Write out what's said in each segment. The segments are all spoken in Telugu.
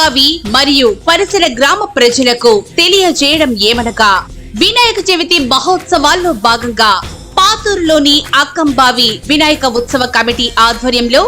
అక్కంబావి మరియు పరిసర గ్రామ ప్రజలకు తెలియజేయడం ఏమనగా వినాయక చవితి మహోత్సవాల్లో భాగంగా పాతూరులోని అక్కంబావి వినాయక ఉత్సవ కమిటీ ఆధ్వర్యంలో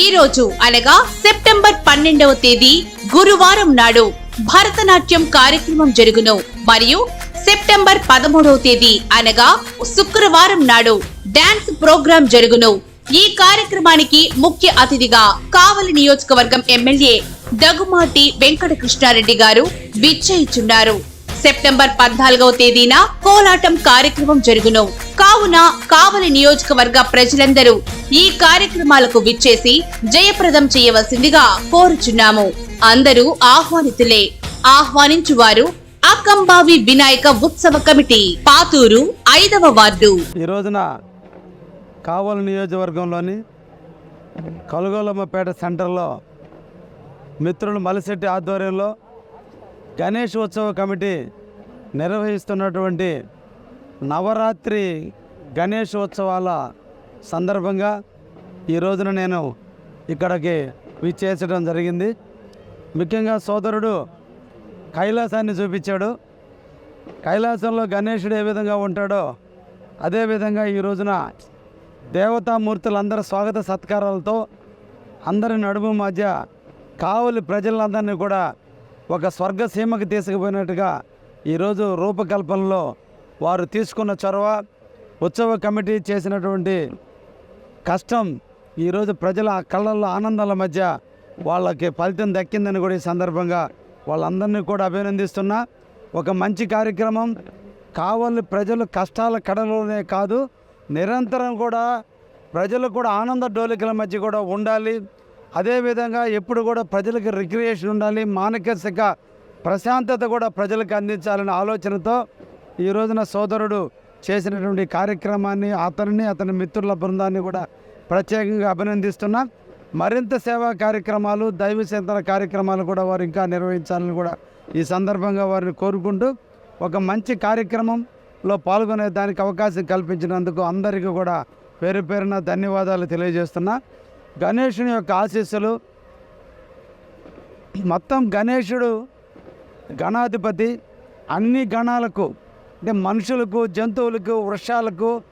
ఈ రోజు అనగా సెప్టెంబర్ పన్నెండవ తేదీ గురువారం నాడు భరతనాట్యం కార్యక్రమం జరుగును. మరియు సెప్టెంబర్ పదమూడవ తేదీ అనగా శుక్రవారం నాడు డాన్స్ ప్రోగ్రాం జరుగును. ఈ కార్యక్రమానికి ముఖ్య అతిథిగా కావలి నియోజకవర్గం ఎమ్మెల్యే దగ్గుమాటి వెంకటకృష్ణారెడ్డి గారు విచ్చేయిచున్నారు. సెప్టెంబర్ పద్నాలుగవ తేదీన కోలాటం కార్యక్రమం జరుగును. కావున కావలి నియోజకవర్గ ప్రజలందరూ ఈ కార్యక్రమాలకు విచ్చేసి జయప్రదం చేయవలసిందిగా కోరుచున్నాము. అందరూ ఆహ్వానితులే. ఆహ్వానించువారు అకంబావి వినాయక ఉత్సవ కమిటీ పాతూరు ఐదవ వార్డు. ఈ రోజున కావలి నియోజకవర్గంలోని కలుగోలమ్మపేట సెంటర్లో మిత్రులు మలిశెట్టి ఆధ్వర్యంలో గణేష్ ఉత్సవ కమిటీ నిర్వహిస్తున్నటువంటి నవరాత్రి గణేష్ ఉత్సవాల సందర్భంగా ఈ రోజున నేను ఇక్కడికి విచ్చేసడం జరిగింది. ముఖ్యంగా సోదరుడు కైలాసాన్ని చూపించాడు. కైలాసంలో గణేషుడు ఏ విధంగా ఉంటాడో అదేవిధంగా ఈ రోజున దేవతామూర్తులందరి స్వాగత సత్కారాలతో అందరి నడుము మధ్య కావలి ప్రజలందరినీ కూడా ఒక స్వర్గసీమకి తీసుకుపోయినట్టుగా ఈరోజు రూపకల్పనలో వారు తీసుకున్న చొరవ ఉత్సవ కమిటీ చేసినటువంటి కష్టం ఈరోజు ప్రజల కళ్ళల్లో ఆనందాల మధ్య వాళ్ళకి ఫలితం దక్కిందని కూడా ఈ సందర్భంగా వాళ్ళందరినీ కూడా అభినందిస్తున్నా. ఒక మంచి కార్యక్రమం. కావాలి ప్రజలు కష్టాల కడలోనే కాదు నిరంతరం కూడా ప్రజలు కూడా ఆనంద డోలికల మధ్య కూడా ఉండాలి. అదేవిధంగా ఎప్పుడు కూడా ప్రజలకు రిక్రియేషన్ ఉండాలి మానసిక ప్రశాంతత కూడా ప్రజలకు అందించాలనే ఆలోచనతో ఈ రోజున సోదరుడు చేసినటువంటి కార్యక్రమాన్ని అతనిని అతని మిత్రుల బృందాన్ని కూడా ప్రత్యేకంగా అభినందిస్తున్నా. మరింత సేవా కార్యక్రమాలు దైవ చింతన కార్యక్రమాలు కూడా వారు ఇంకా నిర్వహించాలని కూడా ఈ సందర్భంగా వారిని కోరుకుంటూ ఒక మంచి కార్యక్రమంలో పాల్గొనే దానికి అవకాశం కల్పించినందుకు అందరికీ కూడా పేరు పేరున ధన్యవాదాలు తెలియజేస్తున్నా. గణేషుని యొక్క ఆశీస్సులు. మొత్తం గణేషుడు గణాధిపతి. అన్ని గణాలకు అంటే మనుషులకు జంతువులకు వృక్షాలకు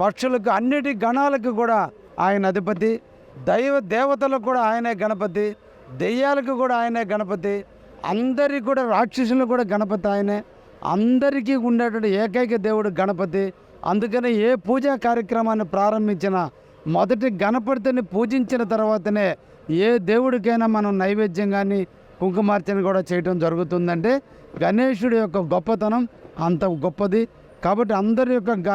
పక్షులకు అన్నిటి గణాలకు కూడా ఆయన అధిపతి. దైవ దేవతలకు కూడా ఆయనే గణపతి. దెయ్యాలకు కూడా ఆయనే గణపతి. అందరికి కూడా రాక్షసులకు కూడా గణపతి ఆయనే. అందరికీ ఉండేటువంటి ఏకైక దేవుడు గణపతి. అందుకనే ఏ పూజా కార్యక్రమాన్ని ప్రారంభించినా మొదటి గణపతిని పూజించిన తర్వాతనే ఏ దేవుడికైనా మనం నైవేద్యం కానీ కుంకుమార్చన కూడా చేయటం జరుగుతుందంటే గణేశుడి యొక్క గొప్పతనం అంత గొప్పది. కాబట్టి అందరి యొక్క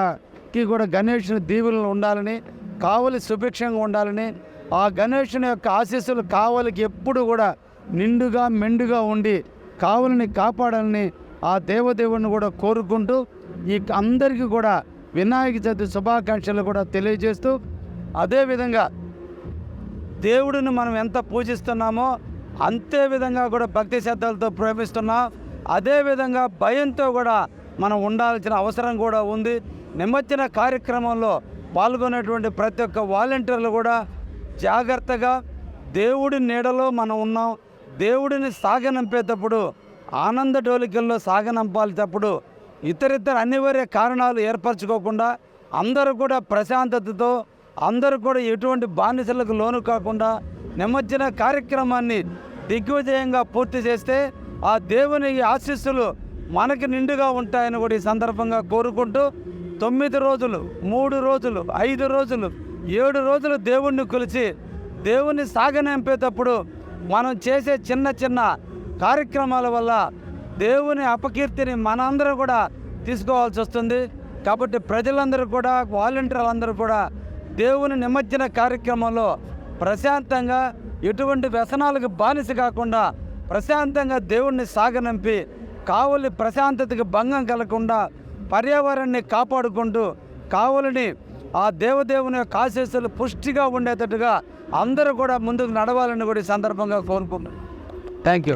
కి కూడా గణేషుని దీవులు ఉండాలని కావలి సుభిక్షంగా ఉండాలని ఆ గణేషుని యొక్క ఆశీస్సులు కావలికి ఎప్పుడు కూడా నిండుగా మెండుగా ఉండి కావలిని కాపాడాలని ఆ దేవదేవుని కూడా కోరుకుంటూ ఈ అందరికీ కూడా వినాయక చవితి శుభాకాంక్షలు కూడా తెలియజేస్తూ అదేవిధంగా దేవుడిని మనం ఎంత పూజిస్తున్నామో అంతే విధంగా కూడా భక్తి శ్రద్ధలతో ప్రేమిస్తున్నాం. అదేవిధంగా భయంతో కూడా మనం ఉండాల్సిన అవసరం కూడా ఉంది. నిమజ్జన కార్యక్రమంలో పాల్గొనేటువంటి ప్రతి ఒక్క వాలంటీర్లు కూడా జాగ్రత్తగా దేవుడి నీడలో మనం ఉన్నాం. దేవుడిని సాగనంపేటప్పుడు ఆనంద డోలికల్లో సాగనంపాల్సేటప్పుడు ఇతరితర అనివార్య కారణాలు ఏర్పరచుకోకుండా అందరూ కూడా ప్రశాంతతతో అందరూ కూడా ఎటువంటి బానిసలకు లోను కాకుండా నిమజ్జన కార్యక్రమాన్ని దిగ్విజయంగా పూర్తి చేస్తే ఆ దేవుని ఆశీస్సులు మనకి నిండుగా ఉంటాయని కూడా ఈ సందర్భంగా కోరుకుంటూ తొమ్మిది రోజులు మూడు రోజులు ఐదు రోజులు ఏడు రోజులు దేవుణ్ణి కొలిచి దేవుణ్ణి సాగనంపేటప్పుడు మనం చేసే చిన్న చిన్న కార్యక్రమాల వల్ల దేవుని అపకీర్తిని మనందరం కూడా తీసుకోవాల్సి వస్తుంది. కాబట్టి ప్రజలందరూ కూడా వాలంటీర్లందరూ కూడా దేవుని నిమజ్జన కార్యక్రమంలో ప్రశాంతంగా ఎటువంటి వ్యసనాలకు బానిస కాకుండా ప్రశాంతంగా దేవుణ్ణి సాగనంపి కావలి ప్రశాంతతకి భంగం కలగకుండా పర్యావరణాన్ని కాపాడుకుంటూ కావలిని ఆ దేవదేవుని యొక్క ఆశీస్సులు పుష్టిగా ఉండేటట్టుగా అందరూ కూడా ముందుకు నడవాలని కూడా ఈ సందర్భంగా కోరుకుంటున్నాను థ్యాంక్ యూ